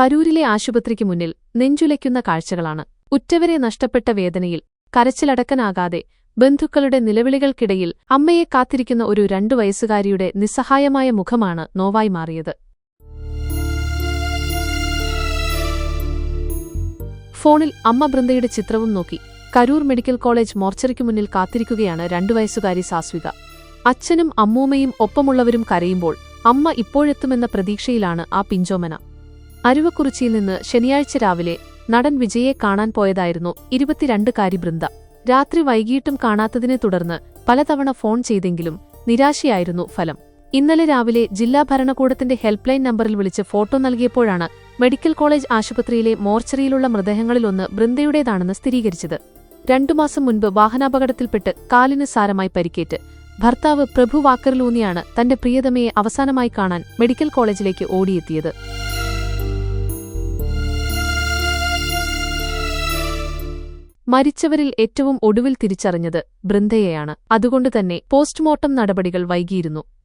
കരൂരിലെ ആശുപത്രിക്ക് മുന്നിൽ നെഞ്ചുലയ്ക്കുന്ന കാഴ്ചകളാണ്. ഉറ്റവരെ നഷ്ടപ്പെട്ട വേദനയിൽ കരച്ചിലടക്കനാകാതെ ബന്ധുക്കളുടെ നിലവിളികൾക്കിടയിൽ അമ്മയെ കാത്തിരിക്കുന്ന ഒരു രണ്ടു വയസ്സുകാരിയുടെ നിസ്സഹായമായ മുഖമാണ് നോവായി മാറിയത്. ഫോണിൽ അമ്മ ബൃന്ദയുടെ ചിത്രവും നോക്കി കരൂർ മെഡിക്കൽ കോളേജ് മോർച്ചറിക്കു മുന്നിൽ കാത്തിരിക്കുകയാണ് രണ്ടു വയസ്സുകാരി സാസ്വിക അച്ഛനും അമ്മൂമ്മയും ഒപ്പമുള്ളവരും കരയുമ്പോൾ അമ്മ ഇപ്പോഴെത്തുമെന്ന പ്രതീക്ഷയിലാണ് ആ പിഞ്ചോമന. അരുവക്കുറിച്ചിയിൽ നിന്ന് ശനിയാഴ്ച രാവിലെ നടൻ വിജയെ കാണാൻ പോയതായിരുന്നു ഇരുപത്തിരണ്ടുകാരി ബൃന്ദ രാത്രി വൈകിട്ടും കാണാത്തതിനെ തുടർന്ന് പലതവണ ഫോൺ ചെയ്തെങ്കിലും നിരാശയായിരുന്നു ഫലം. ഇന്നലെ രാവിലെ ജില്ലാ ഭരണകൂടത്തിന്റെ ഹെൽപ്പ് ലൈൻ നമ്പറിൽ വിളിച്ച് ഫോട്ടോ നൽകിയപ്പോഴാണ് മെഡിക്കൽ കോളേജ് ആശുപത്രിയിലെ മോർച്ചറിയിലുള്ള മൃതദേഹങ്ങളിലൊന്ന് ബൃന്ദയുടേതാണെന്ന് സ്ഥിരീകരിച്ചത്. രണ്ടു മാസം മുൻപ് വാഹനാപകടത്തിൽപ്പെട്ട് കാലിന് സാരമായി പരിക്കേറ്റ് ഭർത്താവ് പ്രഭു വാക്കറിലൂന്നിയാണ് തന്റെ പ്രിയതമയെ അവസാനമായി കാണാൻ മെഡിക്കൽ കോളേജിലേക്ക് ഓടിയെത്തിയത്. മരിച്ചവരിൽ ഏറ്റവും ഒടുവിൽ തിരിച്ചറിഞ്ഞത് ബൃന്ദയെയാണ്. അതുകൊണ്ടുതന്നെ പോസ്റ്റ്മോർട്ടം നടപടികൾ വൈകിയിരുന്നു.